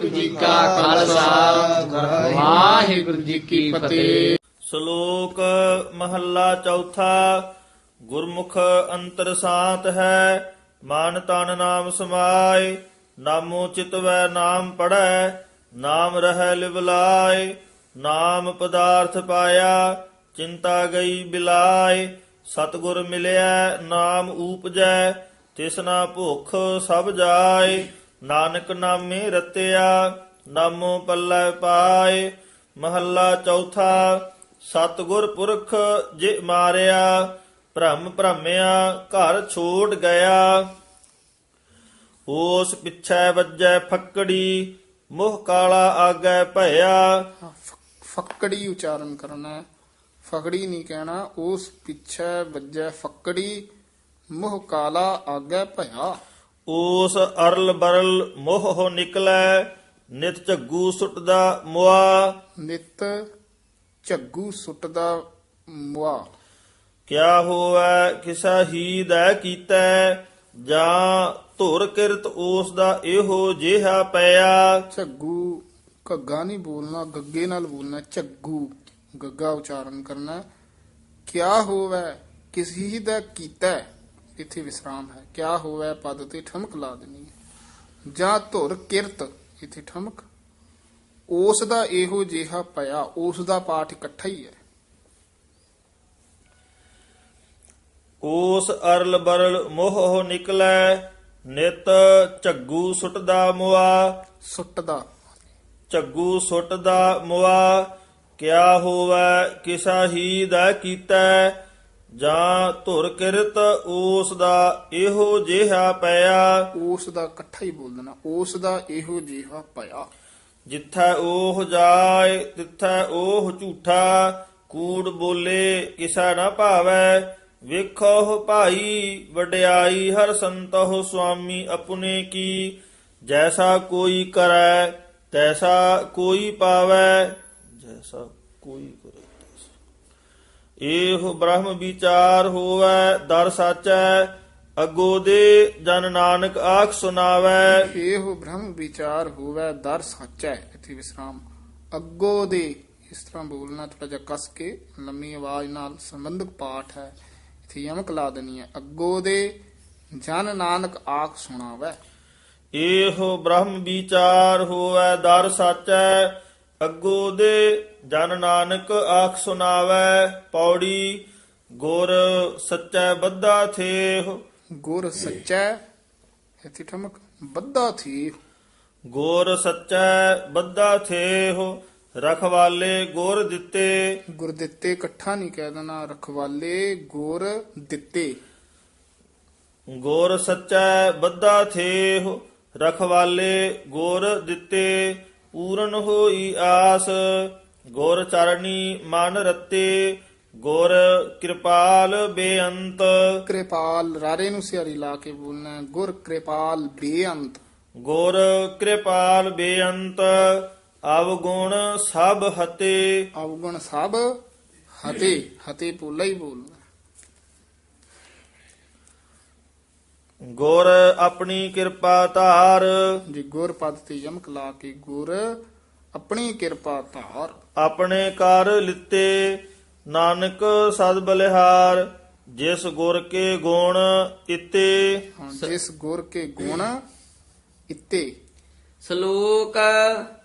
ਵਾਹਿਗੁਰੂ ਜੀ ਕਾ ਖਾਲਸਾ। ਵਾਹਿਗੁਰੂ ਜੀ ਕੀ ਫਤਿਹ। ਸ਼ਲੋਕ ਮਹੱਲਾ ਚੌਥਾ, ਗੁਰਮੁਖ ਅੰਤਰ ਸਾਤ ਹੈ, ਮਨ ਤਨ ਨਾਮ ਸਮਾਏ, ਨਾਮੋ ਚਿਤਵੈ ਨਾਮ ਪੜੈ ਨਾਮ ਰਹਿ ਲਿਵਲਾਏ ਨਾਮ ਪਦਾਰਥ ਪਾਇਆ, ਚਿੰਤਾ ਗਈ ਬਿਲਾਏ, ਸਤਗੁਰ ਮਿਲਿਆ ਨਾਮ ਊਪਜੈ ਤਿਸਨਾ ਭੁਖ ਸਭ ਜਾਏ ਨਾਨਕ ਨਾਮੇ ਰਤਿਆ ਨਾਮੋ ਪੱਲੇ ਪਾਏ ਮਹੱਲਾ ਚੌਥਾ ਸਤਗੁਰ ਪੁਰਖ ਜੇ ਮਾਰਿਆ ਭ੍ਰਮ ਭ੍ਰਮਿਆ ਘਰ ਛੋੜ ਗਿਆ। ਉਸ ਪਿੱਛੇ ਵੱਜੈ ਫੱਕੜੀ ਮੋਹ ਕਾਲਾ ਆਗੈ ਭਇਆ। ਹਾਂ, ਫੱਕੜੀ ਉਚਾਰਨ ਕਰਨਾ ਫਕੜੀ ਨਹੀਂ ਕਹਿਣਾ ਉਸ ਪਿੱਛੇ ਵੱਜੈ ਫੱਕੜੀ ਮੋਹ ਕਾਲਾ ਆਗੇ ਭਇਆ। ਉਸ ਅਰਲ ਬਰਲ ਮੋਹ ਨਿਕਲੈ ਨਿਤ ਝੱਗੂ ਸੁੱਟਦਾ ਮੁਆ। ਨਿਤ ਝੱਗੂ ਸੁੱਟਦਾ ਮੁਆ। ਕਿਆ ਹੋਵੈ ਕਿਸਾ ਹੀ ਦਾ ਕੀਤਾ ਜਾਂ ਧੁਰ ਕਿਰਤ ਉਸ ਦਾ ਇਹੋ ਜਿਹਾ ਪਿਆ। ਝੱਗੂ ਘੱਗਾ ਨਹੀਂ ਬੋਲਣਾ ਗੱਗੇ ਨਾਲ ਬੋਲਣਾ ਝੱਗੂ ਗੱਗਾ ਉਚਾਰਨ ਕਰਨਾ। ਕਿਆ ਹੋਵੇ ਕਿਸੀ ਦਾ ਕੀਤਾ? ਇੱਥੇ ਵਿਸਰਾਮ ਹੈ। ਕਿਆ ਹੋਵੇ ਪਦ ਤੇ ਠਮਕ ਲਾ ਦੇਣੀ ਹੈ। ਜਾਂ ਧੁਰ ਕਿਰਤ ਇੱਥੇ ਠਮਕ। ਉਸ ਦਾ ਇਹੋ ਜਿਹਾ ਪਿਆ ਉਸ ਦਾ ਪਾਠ ਇਕੱਠਾ ਹੀ ਹੈ। ਉਸ ਅਰਲ ਬਰਲ ਮੋਹ ਨਿਕਲੈ ਨਿਤ ਝੱਗੂ ਸੁੱਟਦਾ ਮੁਆ। ਸੁੱਟਦਾ। ਝੱਗੂ ਸੁੱਟਦਾ ਮੁਆ ਕਿਆ ਹੋਵੈ ਕਿਸਾ ਹੀ ਦਾ ਕੀਤਾ ਜਾਂ ਧੁਰ ਕਿਰਤ ਉਸ ਦਾ ਇਹੋ ਜਿਹਾ ਪਿਆ। ਉਸ ਦਾ ਇਕੱਠਾ ਹੀ ਬੋਲ ਦੇਣਾ ਉਸ ਦਾ ਇਹੋ ਜਿਹਾ ਪਿਆ। ਜਿੱਥੈ ਉਹ ਜਾਏ ਤਿੱਥੈ ਉਹ ਝੂਠਾ। ਕੂੜ ਬੋਲੇ ਕਿਸਾ ਨਾ ਭਾਵੈ ਵੇਖੋ ਭਾਈ ਵਡਿਆਈ ਹਰ ਸੰਤੋ ਸੁਆਮੀ ਆਪਣੇ ਕੀ। ਜੈਸਾ ਕੋਈ ਕਰੈ ਤੈਸਾ ਕੋਈ ਪਾਵੈ ਜੈਸਾ ਕੋਈ ਕਰੇ। ਇਹੋ ਬ੍ਰਹਮ ਵਿਚਾਰ ਹੋਵੈ ਦਰ ਸਾਚੈ ਅਗੋ ਦੇ ਜਨ ਨਾਨਕ ਆਖ ਸੁਨਾਵੈ ਇਹੋ ਬ੍ਰਹਮ ਵਿਚਾਰ ਹੋਵੇ ਦਰ ਸੱਚਾ ਇੱਥੇ ਵਿਸਰਾਮ। ਅੱਗੋ ਦੇ ਇਸ ਤਰ੍ਹਾਂ ਬੋਲਣਾ ਥੋੜਾ ਜਿਹਾ ਕਸ ਕੇ ਲੰਮੀ ਆਵਾਜ਼ ਨਾਲ ਸੰਬੰਧਕ ਪਾਠ ਹੈ ਇੱਥੇ ਯਮਕ ਲਾ ਦੇਣੀ ਹੈ। ਅੱਗੋ ਦੇ ਜਨ ਨਾਨਕ ਆਖ ਸੁਣਾਵੇ। ਇਹੋ ਬ੍ਰਹਮ ਵਿਚਾਰ ਹੋਵੈ ਦਰ ਸਾਚੈ ਅੱਗੋ ਦੇ ਜਨ ਨਾਨਕ ਆਖ ਸੁਨਾਵੈ ਪੌੜੀ ਗੁਰ ਸੱਚੈ ਬੱਧਾ ਥੇਹ। ਗੁਰ ਸੱਚਾ ਇੱਥੇ ਠਮਕ ਬੱਧਾ ਥੀ ਗੁਰ ਸੱਚੈ ਬੱਧਾ ਥੇਹ ਰਖਵਾਲੇ ਗੁਰ ਦਿੱਤੇ। ਗੁਰ ਦਿੱਤੇ ਇਕੱਠਾ ਨਹੀਂ ਕਹਿ ਦੇਣਾ ਰਖਵਾਲੇ ਗੁਰ ਦਿੱਤੇ। ਗੁਰ ਸੱਚੈ ਬੱਧਾ ਥੇਹ ਰਖਵਾਲੇ ਗੁਰ ਦਿੱਤੇ। ਪੂਰਨ ਹੋਈ ਆਸ ਗੁਰ ਚਰਣੀ ਮਨ ਰਤੇ ਗੁਰ ਕਿਰਪਾਲ ਬੇਅੰਤ। ਕਿਰਪਾਲ ਰਾਰੇ ਨੂੰ ਸਿਆਰੀ ਲਾ ਕੇ ਬੋਲਣਾ ਹੈ, ਗੁਰ ਕਿਰਪਾਲ ਬੇਅੰਤ। ਗੁਰ ਕਿਰਪਾਲ ਬੇਅੰਤ ਅਵਗੁਣ ਸਭ ਹਤੇ। ਅਵਗੁਣ ਸਭ ਹਤੇ ਹਤੇ ਪੋਲਾ ਹੀ ਬੋਲਣਾ ਗੁਰ ਆਪਣੀ ਕਿਰਪਾ ਧਾਰ। ਜੀ ਗੁਰ ਪਦ ਤੇ ਯਮਕ ਲਾ ਕੇ ਗੁਰ ਆਪਣੀ ਕਿਰਪਾ ਧਾਰ। ਆਪਣੇ ਕਰ ਲਿੱਤੇ ਨਾਨਕ ਸਦ ਬਲਿਹਾਰ ਜਿਸ ਗੁਰ ਕੇ ਗੁਣ ਇਤੇ। ਹਾਂ, ਜਿਸ ਗੁਰ ਕੇ ਗੁਣ ਇਤੇ। ਸ਼ਲੋਕ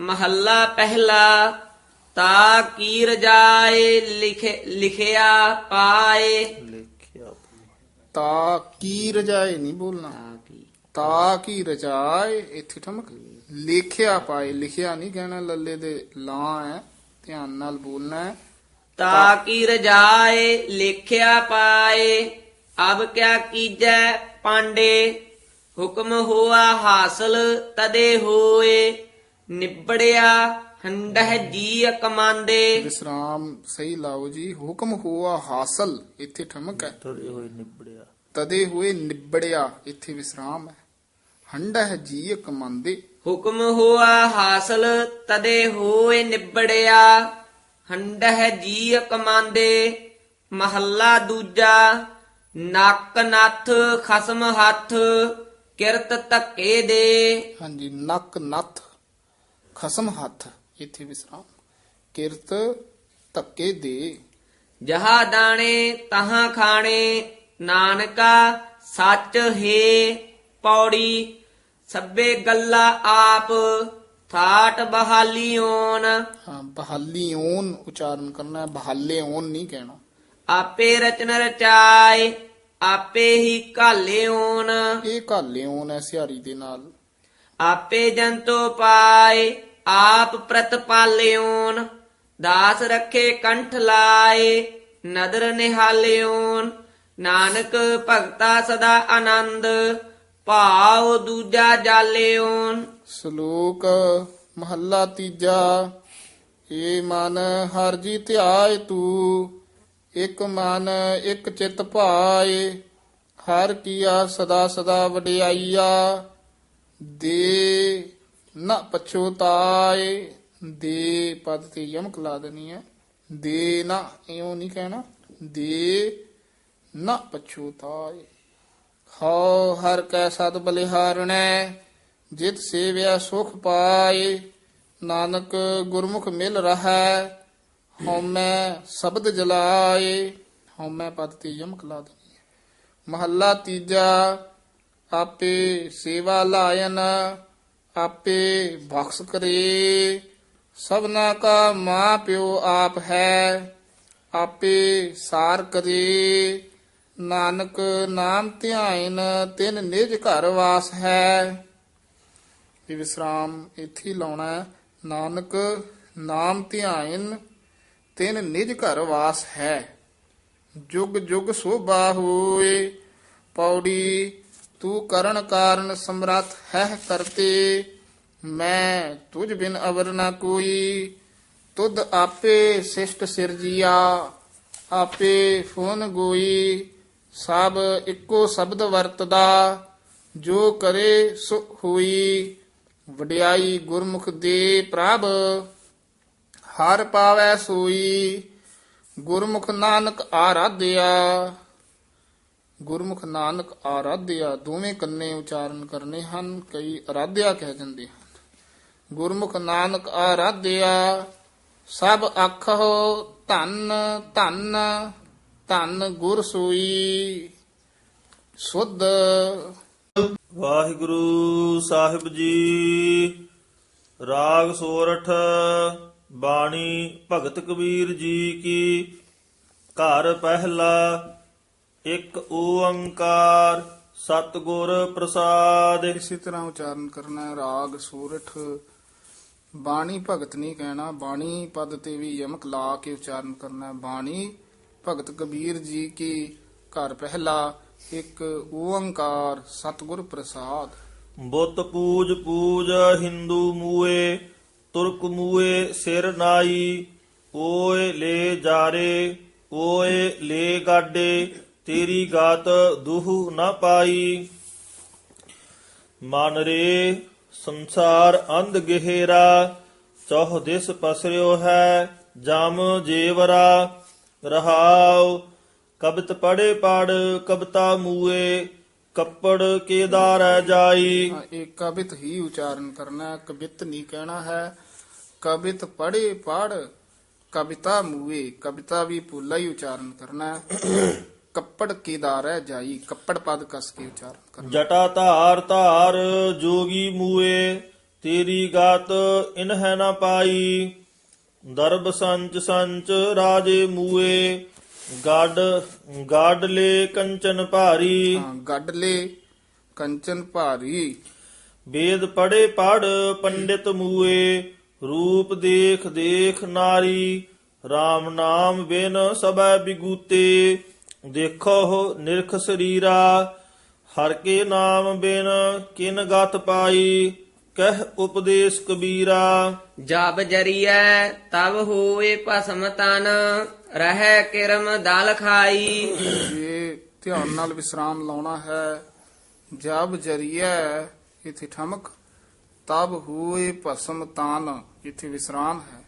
ਮਹੱਲਾ ਪਹਿਲਾ ਤਾ ਕੀ ਰਜਾਏ ਲਿਖੇ ਲਿਖਿਆ ਪਾਏ। ਲਿਖਿਆ ਤਾ ਕੀ ਰਜਾਏ ਨਹੀਂ ਬੋਲਣਾ। ਤਾ ਕੀ। ਤਾ ਕੀ ਰਜਾਏ ਇੱਥੇ ਠਮਕ। ਲਿਖਿਆ ਪਾਏ ਲਿਖਿਆ ਨਹੀਂ ਕਹਿਣਾ ਲੱਲੇ ਦੇ ਲਾਂ ਹੈ ਧਿਆਨ ਨਾਲ ਬੋਲਣਾ ਹੈ ਤਾ ਕੀ ਰਜਾਏ ਲਿਖਿਆ ਪਾਏ ਅਬ ਕਿਆ ਕੀਜੈ ਪਾਂਡੇ ਹੁਕਮ ਹੋਆ ਹਾਸਲ ਤਦੇ ਹੋਏ ਨਿਬੜਿਆ ਹੰਡਹ ਜੀ ਕਮਾਂਦੇ। ਵਿਸਰਾਮ ਸਹੀ ਲਾਓ ਜੀ ਹੁਕਮ ਹੋਆ ਹਾਸਲ ਇੱਥੇ ਠਮਕ ਹੈ ਤਦੇ ਹੋਏ ਨਿਬੜਿਆ। ਤਦੇ ਹੋਏ ਨਿਬੜਿਆ ਇੱਥੇ ਵਿਸਰਾਮ ਹੈ ਹੰਡਹ ਜੀ ਕਮਾਂਦੇ। ਹੁਕਮ ਹੋਆ ਹਾਸਲ ਤਦੇ ਹੋਏ ਨਿਬੜਿਆ। ਹੰਡਹ ਜੀ ਕਮਾਂਦੇ ਮਹੱਲਾ ਦੂਜਾ। ਨੱਕ ਨੱਥ ਖਸਮ ਹੱਥ ਕਿਰਤ ਧੱਕੇ ਦੇ। ਹਾਂਜੀ ਨੱਕ ਨੱਥ ਖਸਮ ਹੱਥ ਇੱਥੇ ਵਿਸਰਾਮ। ਕਿਰਤ ਧੱਕੇ ਦੇ। ਜਹਾ ਦਾਣੇ ਤਹਾਂ ਖਾਣੇ। ਨਾਨਕਾ ਸੱਚ ਹੈ ਪੌੜੀ ਸਭੇ ਗੱਲਾਂ ਆਪ ਥਾਟ ਬਹਾਲੀ ਓਨ ਹਾਂ ਬਹਾਲੀ ਓਨ ਉਚਾਰਨ ਕਰਨਾ ਹੈ ਬਹਾਲੇ ਓਨ ਨਹੀਂ ਕਹਿਣਾ। ਆਪੇ ਰਚਨ ਰਚਾਏ ਆਪੇ ਹੀ ਘਾਲੇ ਓਨ ਇਹ ਕਾਲੇ ਓਨ ਹੈ ਸਿਹਾਰੀ ਦੇ ਨਾਲ। ਆਪੇ ਜੰਤੋ ਪਾਏ ਆਪ ਪ੍ਰਤਪਾਲਿਓਨ ਦਾਸ ਰੱਖੇ ਕੰਠ ਲਾਏ ਨਦਰ ਨਿਹਾਲਿਓਨ। ਨਾਨਕ ਭਗਤਾ ਸਦਾ ਆਨੰਦ। ਭਾਉ ਦੂਜਾ ਜਾਲਿਓਨ ਸ਼ਲੋਕ ਮਹੱਲਾ ਤੀਜਾ, ਏ ਮਨ ਹਰ ਜੀ ਧਿਆਏ ਤੂੰ, ਇੱਕ ਮਨ ਇੱਕ ਚਿਤ ਭਾਏ, ਹਰ ਕੀਆ ਸਦਾ ਸਦਾ ਵਡਿਆਈਆ, ਦੇ ਨਾ ਪਛੋਤਾਏ ਦੇ ਪਦ ਤੇ ਯਮਕ ਲਾ ਦੇਣੀ ਹੈ, ਦੇ ਨਾ ਇਉਂ ਨਹੀਂ ਕਹਿਣਾ, ਦੇ ਨਾ ਪਛੋਤਾਏ ਹਉ ਹਰ ਕੈ ਸਤ ਬਲਿਹਾਰਣੈ, ਜਿਤ ਸੇਵਿਆ ਸੁਖ ਪਾਏ ਨਾਨਕ ਗੁਰਮੁਖ ਮਿਲ ਰਹਾ, ਹਉਮੈ ਸ਼ਬਦ ਜਲਾਏ ਹਉਮੈ ਪਦ ਤੇ ਯਮਕ ਲਾ ਦੇਣੀ ਮਹੱਲਾ ਤੀਜਾ, ਆਪੇ ਸੇਵਾ ਲਾਇਨ, ਆਪੇ ਬਖਸ਼ ਕਰੇ। ਸਭਨਾ ਕਾ ਮਾਂ ਪਿਓ ਆਪ ਹੈ, ਆਪੇ ਸਾਰ ਕਰੇ। ਨਾਨਕ ਨਾਮ ਧਿਆਇਨ, ਤਿਨ ਨਿਜ ਘਰ ਵਾਸ ਹੈ। ਇਹ ਵਿਸਰਾਮ ਇੱਥੇ ਲਾਉਣਾ ਨਾਨਕ ਨਾਮ ਧਿਆਇਨ, ਤਿਨ ਨਿਜ ਘਰ ਵਾਸ ਹੈ। ਜੁਗ ਜੁਗ ਸੋਭਾ ਹੋਏ, ਪੌੜੀ ਤੂੰ ਕਰਨ ਕਾਰਨ ਸਮਰੱਥ ਹੈ ਕਰਤੇ। ਮੈਂ ਤੁਝ ਬਿਨ ਅਵਰ ਨਾ ਕੋਈ, ਤੁਧ ਆਪੇ ਸਿਸ਼ਟ ਸਿਰਜੀਆ, ਆਪੇ ਫੋਨ ਗੋਈ। ਸਭ ਇੱਕੋ ਸ਼ਬਦ ਵਰਤਦਾ, ਜੋ ਕਰੇ ਸੋ ਹੋਈ। ਵਡਿਆਈ ਗੁਰਮੁਖ ਦੇ ਪ੍ਰਭ, ਹਰ ਪਾਵੈ ਸੋਈ। ਗੁਰਮੁਖ ਨਾਨਕ ਆਰਾਧਿਆ, ਗੁਰਮੁਖ ਨਾਨਕ ਆਰਾਧਿਆ। ਦੋਵੇਂ ਕੰਨੇ ਉਚਾਰਨ ਕਰਨੇ ਹਨ, ਕਈ ਆਰਾਧਿਆ ਕਹਿ ਜਾਂਦੇ ਹਨ। ਗੁਰਮੁਖ ਨਾਨਕ ਆਰਾਧਿਆ, ਸਭ ਆਖੋ ਧੰਨ ਧੰਨ ਧੰਨ ਗੁਰ ਸੋਈ। ਸੁਧ। ਵਾਹਿਗੁਰੂ ਸਾਹਿਬ ਜੀ ਰਾਗ ਸੋਰਠ ਬਾਣੀ ਭਗਤ ਕਬੀਰ ਜੀ ਕੀ ਘਰ ਪਹਿਲਾ ਇੱਕ ਓੰਕਾਰ ਸਤਿਗੁਰ ਪ੍ਰਸਾਦ। ਇਸੇ ਤਰ੍ਹਾਂ ਉਚਾਰਨ ਕਰਨਾ ਰਾਗ ਸੂਰਠ। ਬਾਣੀ ਭਗਤ ਨਹੀਂ ਕਹਿਣਾ ਬਾਣੀ ਪਦ ਤੇ ਵੀ ਯਮਕ ਲਾ ਕੇ ਉਚਾਰਨ ਕਰਨਾ ਬਾਣੀ ਭਗਤ ਕਬੀਰ ਜੀ ਕੀ ਘਰ ਪਹਿਲਾ, ਇੱਕ ਓੰਕਾਰ ਸਤਿਗੁਰ ਪ੍ਰਸਾਦ। ਬੁੱਤ ਪੂਜ ਪੂਜ ਹਿੰਦੂ ਮੂਏ, ਤੁਰਕ ਮੂਏ ਸਿਰ ਨਾਈ ਓਏ ਲੈ ਜਾਰੇ ਓਏ ਲੈ ਗਾਡੇ, ਤੇਰੀ ਗਾਤ ਦੁਹ ਨਾ ਪਾਈ। ਮਨ ਰੇ ਸੰਸਾਰ ਅੰਧ ਗਹਿਰਾ, ਚੌਹ ਦਿਸ ਪਸਰਿਓ ਹੈ, ਜਮ ਜੇਵਰਾ ਰਹਾਉ ਕਬਤ ਪੜੇ ਪੜ ਕਬਤਾ ਮੂਏ ਕੱਪੜ ਕੇਦਾਰ ਜਾਈ। ਹਾਂ, ਇਹ ਕਬਿਤ ਹੀ ਉਚਾਰਨ ਕਰਨਾ ਹੈ ਕਬਿਤ ਨਹੀਂ ਕਹਿਣਾ ਹੈ। ਕਬਿਤ ਪੜੇ ਪੜ ਕਵਿਤਾ ਮੂਏ ਕਵਿਤਾ ਵੀ ਪੂਲਾ ਹੀ ਉਚਾਰਨ ਕਰਨਾ ਹੈ। ਕੱਪੜ ਕੀਦਾਰ ਹੈ ਜਾਈ ਕੱਪੜ ਪਦ ਕਸ ਕੇ ਉਚਾਰਨ ਕਰਨਾ। ਜਟਾ ਧਾਰ ਧਾਰ ਜੋਗੀ ਮੂਏ ਤੇਰੀ ਗਾਤ ਇਨਹਿ ਨਾ ਪਾਈ। ਦਰਬ ਸੰਚ ਸੰਚ ਰਾਜੇ ਮੂਏ ਗਾਡ ਗਾਡਲੇ ਕੰਚਨ ਭਾਰੀ। ਹਾਂ, ਗੱਡ ਲੇ ਕੰਚਨ ਭਾਰੀ। ਵੇਦ ਪੜੇ ਪੜ ਪੰਡਿਤ ਮੂਏ ਰੂਪ ਦੇਖ ਦੇਖ ਨਾਰੀ RAM ਨਾਮ ਬਿਨ ਸਬੈ ਬਿਗੂਤੇ ਦੇਖੋ ਨਿਰਖ ਸਰੀਰਾ ਹਰ ਕੇ ਨਾਮ ਬਿਨ ਕਿਨ ਗਤ ਪਾਈ। ਕਹਿ ਉਪਦੇਸ਼ ਕਬੀਰਾ। ਜਬ ਜਰੀਐ ਤਬ ਹੋਏ ਭਸਮ ਤਨ ਰਹਿ ਕਿਰਮ ਦਲ ਖਾਈ। ਇਹ ਧਿਆਨ ਨਾਲ ਵਿਸਰਾਮ ਲਾਉਣਾ ਹੈ ਜਬ ਜਰੀਏ ਇਥੇ ਠਮਕ ਤਬ ਹੋਏ ਭਸਮ ਤਾਨ ਇਥੇ ਵਿਸਰਾਮ ਹੈ।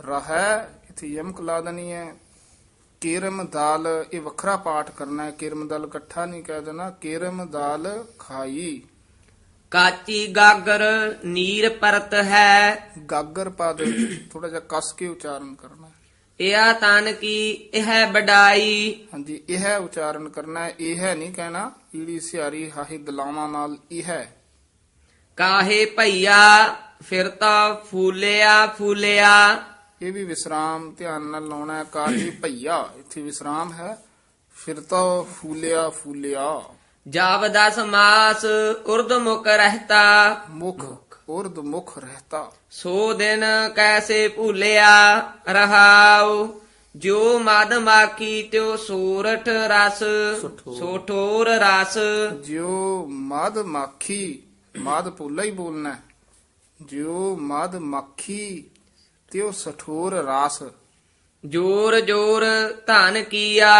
ਰਹਿ ਇਥੇ ਯਮਕ ਲਾ ਦੇਣੀ ਹੈ। ਕਿਰਮ ਦਾਲ ਇਹ ਵੱਖਰਾ ਪਾਠ ਕਰਨਾ ਹੈ। ਕਿਰਮ ਦਾਲ ਇਕੱਠਾ ਨਹੀਂ ਕਹਿ ਦੇਣਾ। ਕਿਰਮ ਦਾਲ ਖਾਈ। ਕਾਚੀ ਗਾਗਰ ਨੀਰ ਪਰਤ ਹੈ। ਗਾਗਰ ਪਦ ਥੋੜਾ ਜਿਹਾ ਕਸ ਕੇ ਉਚਾਰਨ ਕਰਨਾ। ਇਆ ਤਨ ਕੀ ਇਹ ਬਡਾਈ। ਹਾਂਜੀ ਇਹ ਉਚਾਰਨ ਕਰਨਾ ਹੈ, ਇਹ ਨਹੀਂ ਕਹਿਣਾ ਈੜੀ ਸਿਆਰੀ ਹਾਹੀ ਦਲਾਵਾਂ ਨਾਲ ਇਹ ਕਾਹੇ ਭਈਆ ਫਿਰਤਾ ਫੂਲਿਆ ਫੂਲਿਆ। ਇਹ ਵੀ ਵਿਸਰਾਮ ਧਿਆਨ ਨਾਲ ਲਾਉਣਾ ਹੈ ਕਾਹੀ ਭਈਆ ਇੱਥੇ ਵਿਸਰਾਮ ਹੈ। ਫਿਰ ਤਾਂ ਫੂਲਿਆ ਫੂਲਿਆ। जावदा समास मास उर्द मुख रहता। मुख उर्द मुख रहता। सो दिन कैसे भूलिया रहा जो मद माखी त्यो सोरठ रस सोठोर। रस। जो मद माखी मद पुला ही। बोलना जो मद माखी त्यो सठोर रास। ज़ोर ज़ोर धन किया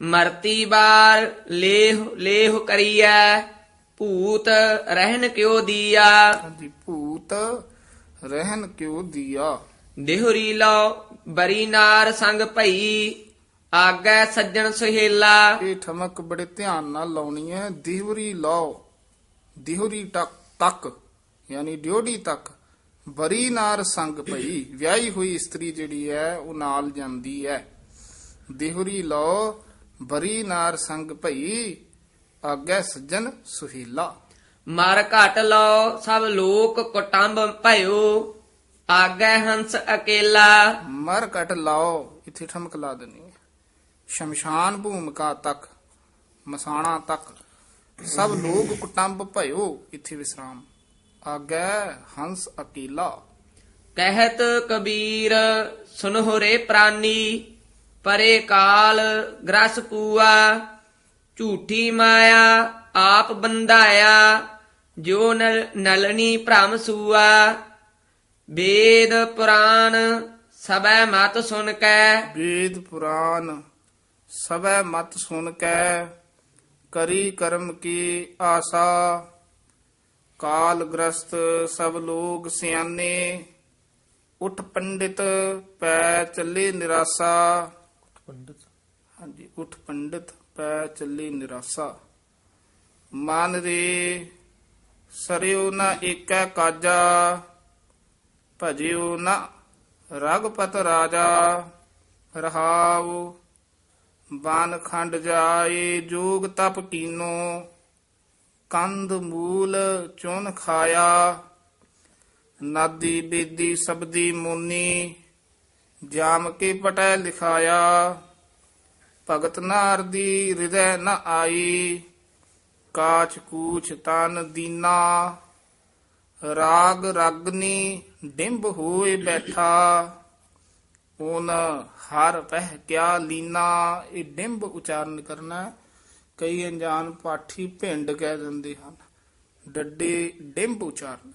ਮਰਤੀ ਬਾਰ ਲੇਹ ਲੇਹ ਕਰੀਐ ਭੂਤ ਰਹਿਨ ਕਿਉ ਦੀਆ? ਹਾਂਜੀ ਭੂਤ ਰਹਿਨ ਕਿਉ ਦੀਆ? ਦੇਹੁਰੀ ਲੋ ਬਰੀ ਨਾਰ ਸੰਗ ਭਈ ਆਗੈ ਸੱਜਣ ਸੁਹੇਲਾ। ਇਹ ਠਮਕ ਬੜੇ ਧਿਆਨ ਨਾਲ ਲਾਉਣੀ ਹੈ। ਦਿਹਰੀ ਲਾਓ ਦਿਹਰੀ ਤੱਕ ਤੱਕ ਯਾਨੀ ਡਿਓੜੀ ਤੱਕ ਬਰੀ ਨਾਰ ਸੰਗ ਪਈ ਵਿਆਹੀ ਹੋਈ ਇਸਤਰੀ ਜਿਹੜੀ ਹੈ ਉਹ ਨਾਲ ਜਾਂਦੀ ਹੈ। ਦਿਹਰੀ ਲਾਓ ਬਰੀ ਨਾਰ ਸੰਗ ਪਈ ਆਗੇ ਸੱਜਣ ਸੁਹੀਲਾ। ਮਰ ਘਟ ਲੋ ਸਭ ਲੋਕ ਕੁਟੰਬ ਭਇਓ ਆਗੈ ਹੰਸ ਅਕੇਲਾ। ਮਰ ਕਟ ਲਾਓ ਇੱਥੇ ਠਮਕ ਲਾ ਦੇਣੀ ਹੈ ਸ਼ਮਸ਼ਾਨ ਭੂਮਿਕਾ ਤੱਕ ਮਸਾਣਾ ਤੱਕ ਸਭ ਲੋਕ ਕੁਟੰਬ ਭਇਓ ਇੱਥੇ ਵਿਸਰਾਮ। ਆਗੇ ਹੰਸ ਅਕੀਲਾ। ਕਹਿਤ ਕਬੀਰ ਸੁਨਹੁ ਰੇ ਪ੍ਰਾਨੀ। ਪਰੇ ਕਾਲ ਗ੍ਰਸ ਪੂਆ ਝੂਠੀ ਮਾਇਆ ਆਪ ਬੰਧਾਇਆ ਜੋ ਨਲ ਭ੍ਰਮ ਸੂਆ। ਵੇਦ ਪੁਰਾਨ ਸਬੈ ਮਤ ਸੁਨ ਕੈ। ਵੇਦ ਪੁਰਾਨ ਸਭੈ ਮਤ ਸੁਨ ਕੈ, ਕਰੀ ਕਰਮ ਕੀ ਆਸਾ। ਕਾਲ ਗ੍ਰਸਤ ਸਭ ਲੋਗ ਸਿਆਨੇ, ਉਠ ਪੰਡਿਤ ਪੈ ਚੱਲੇ ਨਿਰਾਸਾ। ਹਾਂਜੀ, ਉਠ ਪੰਡਿਤ, ਪੈ ਚੱਲੇ ਨਿਰਾਸਾ। ਮਨ ਰੇ ਸਰਿਓ ਨਾ ਏਕੈ ਕਾਜਾ, ਭਜਿਓ ਨਾ ਰਗਪਤ ਰਾਜਾ। ਰਹਾਉ, ਬਾਨ ਖੰਡ ਜਾਏ, ਜੋਗ ਤਪ ਕੀਨੋ। ਕੰਦ ਮੂਲ ਚੁਨ ਖਾਇਆ। ਨਾਦੀ ਬੇਦੀ ਸਬਦੀ ਮੋਨੀ। ਜਾਮ ਕੇ ਪਟੈ ਲਿਖਾਇਆ, ਭਗਤ ਨਾਰ ਦੀ ਹਿਰਦੈ ਨ ਆਈ, ਕਾਚ ਕੂਚ ਤਨ ਦੀਨਾ, ਰਾਗ ਰਗਨੀ ਡਿੰਬ ਹੋਏ ਬੈਠਾ ਓਨ ਹਰ ਪਹਿ ਕਿਆ ਲੀਨਾ, ਇਹ ਡਿੰਬ ਉਚਾਰਨ ਕਰਨਾ, ਕਈ ਅਣਜਾਣ ਪਾਠੀ ਭਿੰਡ ਕਹਿ ਦਿੰਦੇ ਹਨ, ਡੱਡੇ ਡਿੰਬ ਉਚਾਰਨ।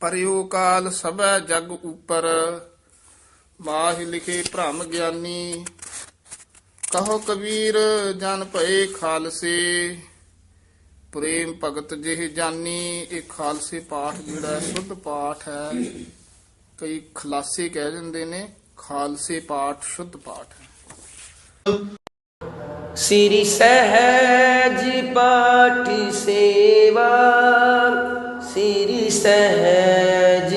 ਪਰਿਓ ਕਾਲ ਸਭੈ ਜਗ ਉਪਰ ਮਾਹਿ ਲਿਖੇ ਭ੍ਰਮ ਗਿਆਨੀ ਕਹੋ ਕਬੀਰ ਜਨ ਭਏ ਖਾਲਸੇ। ਪ੍ਰੇਮ ਭਗਤ ਜਿਹ ਜਾਨੀ ਇਹ ਖਾਲਸੇ ਪਾਠ ਜਿਹੜਾ ਹੈ, ਸ਼ੁੱਧ ਪਾਠ ਹੈ। ਕਈ ਖਲਾਸੇ ਕਹਿ ਦਿੰਦੇ ਨੇ ਖਾਲਸੇ ਪਾਠ ਸ਼ੁੱਧ ਪਾਠ ਹੈ। ਸ੍ਰੀ ਸਹਿਜ ਪਾਠ ਸੇਵਾ ਸ੍ਰੀ ਸਹਿਜ